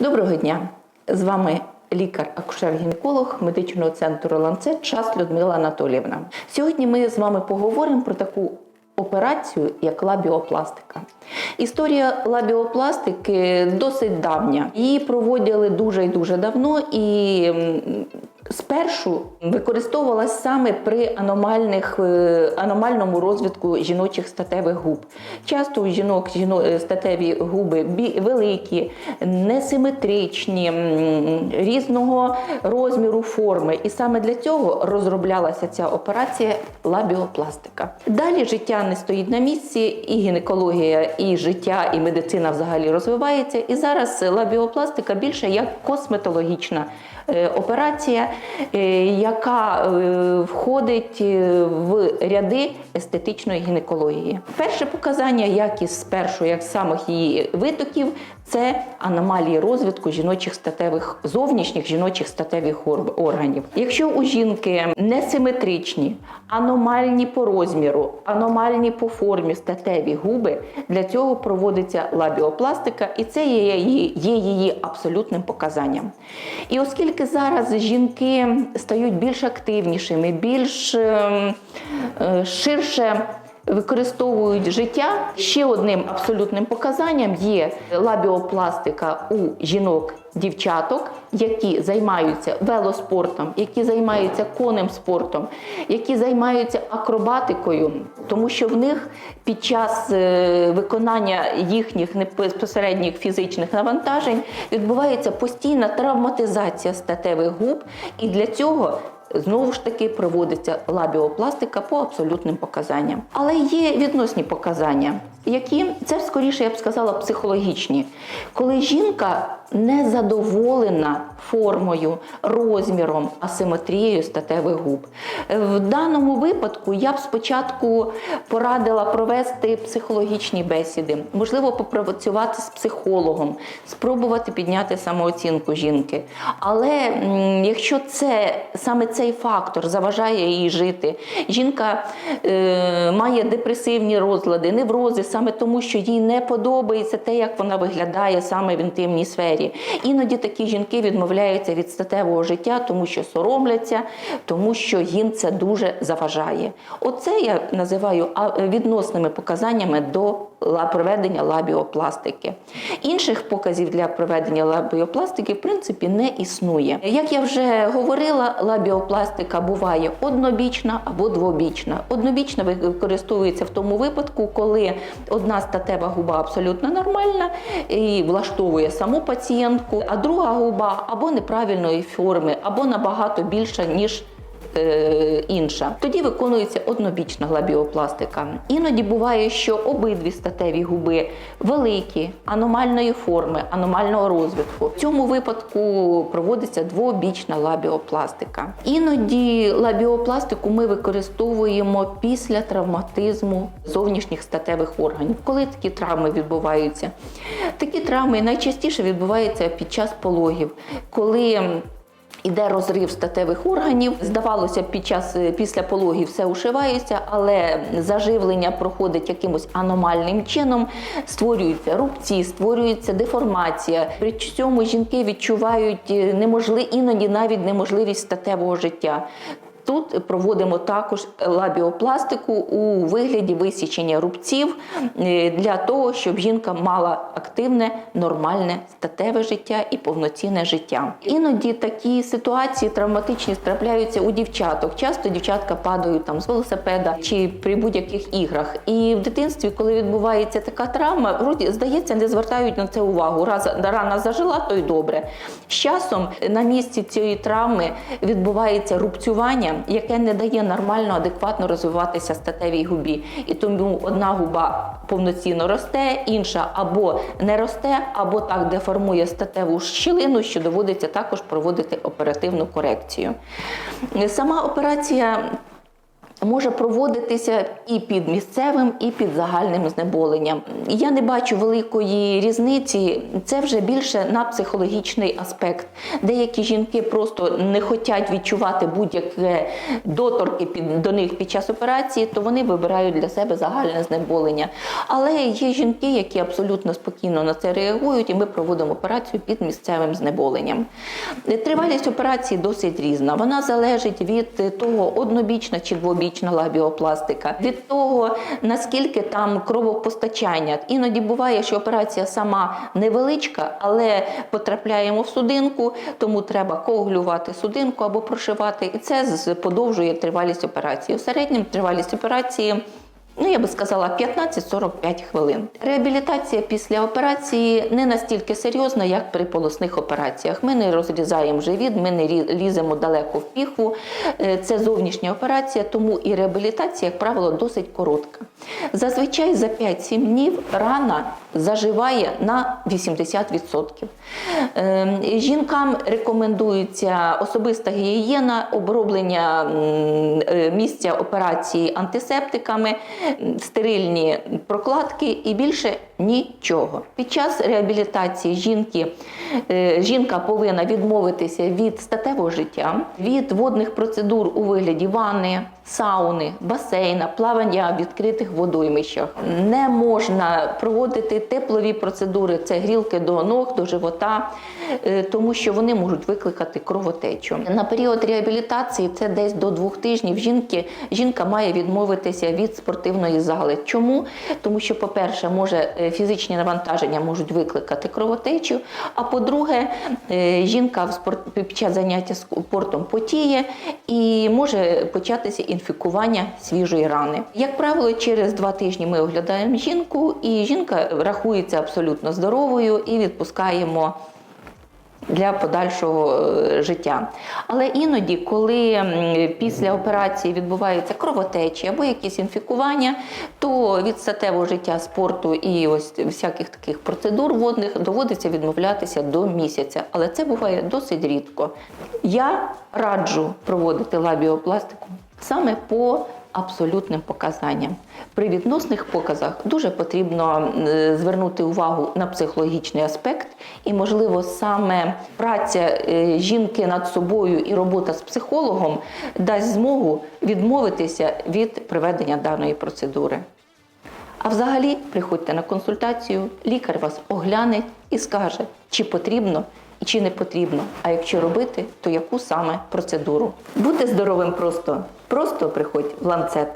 Доброго дня! З вами лікар-акушер-гінеколог медичного центру Ланцет час Людмила Анатоліївна. Сьогодні ми з вами поговоримо про таку операцію, як лабіопластика. Історія лабіопластики досить давня. Її проводили дуже і дуже давно і. Спершу використовувалась саме при аномальних, е, аномальному розвитку жіночих статевих губ. Часто у жінок жіно- е, статеві губи великі, несиметричні, різного розміру форми. І саме для цього розроблялася ця операція лабіопластика. Далі життя не стоїть на місці, і гінекологія, і життя, і медицина взагалі розвивається. І зараз лабіопластика більше як косметологічна е, операція, яка е, входить е, в ряди естетичної гінекології. Перше показання, як із першого, як з самих її витоків, це аномалії розвитку жіночих статевих зовнішніх жіночих статевих ор- органів. Якщо у жінки несиметричні, аномальні по розміру, аномальні по формі статеві губи, для цього проводиться лабіопластика, і це є її, є її абсолютним показанням. І оскільки зараз жінки стають більш активнішими, більш ем, е, ширше використовують життя. Ще одним абсолютним показанням є лабіопластика у жінок. Дівчаток, які займаються велоспортом, які займаються конним спортом, які займаються акробатикою, тому що в них під час е, виконання їхніх безпосередніх фізичних навантажень відбувається постійна травматизація статевих губ, і для цього Знову ж таки проводиться лабіопластика по абсолютним показанням. Але є відносні показання, які це скоріше я б сказала психологічні, коли жінка не задоволена формою, розміром, асиметрією статевих губ. В даному випадку я б спочатку порадила провести психологічні бесіди, можливо, попрацювати з психологом, спробувати підняти самооцінку жінки. Але якщо це саме цей фактор заважає їй жити, жінка е, має депресивні розлади, неврози, саме тому, що їй не подобається те, як вона виглядає саме в інтимній сфері. Іноді такі жінки відмовляються від статевого життя, тому що соромляться, тому що їм це дуже заважає. Оце я називаю відносними показаннями до проведення лабіопластики. Інших показів для проведення лабіопластики в принципі не існує. Як я вже говорила, лабіопластика буває однобічна або двобічна. Однобічна використовується в тому випадку, коли одна статева губа абсолютно нормальна і влаштовує саму пацієнтку, а друга губа або неправильної форми, або набагато більша, ніж інша. Тоді виконується однобічна лабіопластика. Іноді буває, що обидві статеві губи великі, аномальної форми, аномального розвитку. В цьому випадку проводиться двобічна лабіопластика. Іноді лабіопластику ми використовуємо після травматизму зовнішніх статевих органів. Коли такі травми відбуваються? Такі травми найчастіше відбуваються під час пологів, коли Іде розрив статевих органів. Здавалося, під час е, після пологів все ушивається, але заживлення проходить якимось аномальним чином. Створюються рубці, створюється деформація. При цьому жінки відчувають неможливі іноді навіть неможливість статевого життя. Тут проводимо також лабіопластику у вигляді висічення рубців е, для того, щоб жінка мала активне, нормальне статеве життя і повноцінне життя. Іноді такі ситуації травматичні трапляються у дівчаток. Часто дівчатка падають там з велосипеда чи при будь-яких іграх. І в дитинстві, коли відбувається така травма, вроді здається, не звертають на це увагу. Раз рана зажила, то й добре. З часом на місці цієї травми відбувається рубцювання, яке не дає нормально, адекватно розвиватися статевій губі. І тому одна губа повноцінно росте, інша або не росте, або так деформує статеву щілину, що доводиться також проводити оперативну корекцію. Сама операція може проводитися і під місцевим, і під загальним знеболенням. Я не бачу великої різниці. Це вже більше на психологічний аспект. Деякі жінки просто не хочуть відчувати будь-яке доторки під, до них під час операції, то вони вибирають для себе загальне знеболення. Але є жінки, які абсолютно спокійно на це реагують, і ми проводимо операцію під місцевим знеболенням. Тривалість операції досить різна. Вона залежить від того, однобічна чи двобічна лабіопластика, від того, наскільки там кровопостачання. Іноді буває, що операція сама невеличка, але потрапляємо в судинку, тому треба коглювати судинку або прошивати. І це подовжує тривалість операції. У середньому тривалість операції. Ну, я би сказала 15-45 хвилин. Реабілітація після операції не настільки серйозна, як при полосних операціях. Ми не розрізаємо живіт, ми не ліземо далеко в піхву. Е, Це зовнішня операція, тому і реабілітація, як правило, досить коротка. Зазвичай за 5-7 днів рана заживає на 80%. Е, Жінкам рекомендується особиста гігієна, оброблення е, місця операції антисептиками, стерильні прокладки і більше нічого. Під час реабілітації жінки е, жінка повинна відмовитися від статевого життя, від водних процедур у вигляді ванни, сауни, басейна, плавання в відкритих водоймищах. Не можна проводити теплові процедури, це грілки до ног, до живота, е, тому що вони можуть викликати кровотечу. На період реабілітації це десь до двох тижнів. Жінки жінка має відмовитися від спортивної зали. Чому? Тому що, по-перше, може е, фізичні навантаження можуть викликати кровотечу. А по-друге, е, жінка в спорт під час заняття спортом потіє і може початися інфікування свіжої рани. Як правило, через два тижні ми оглядаємо жінку, і жінка рахується абсолютно здоровою і відпускаємо для подальшого е, життя. Але іноді, коли після операції відбуваються кровотечі або якісь інфікування, то від статевого життя спорту і ось всяких таких процедур водних доводиться відмовлятися до місяця. Але це буває досить рідко. Я раджу проводити лабіопластику саме по абсолютним показанням. При відносних показах дуже потрібно е, звернути увагу на психологічний аспект, і, можливо, саме праця е, жінки над собою і робота з психологом дасть змогу відмовитися від проведення даної процедури. А взагалі приходьте на консультацію, лікар вас огляне і скаже, чи потрібно і чи не потрібно. А якщо робити, то яку саме процедуру. Бути здоровим просто, просто приходь в ланцет.